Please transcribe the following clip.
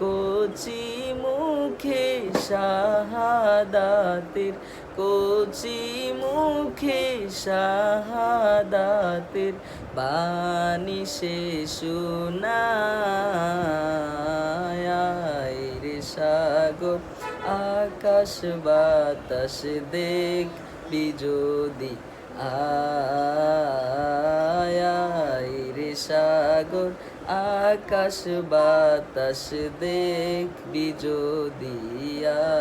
কোচি মুখে শাহাদাতের, কোচি মুখে শাহাদাতের বাণী সে শোনায়। রে সাগর, আকাশ বাতাস দেখবি যদি আয় রে সাগর আকাশ বাতাস দেখবি যদি আয়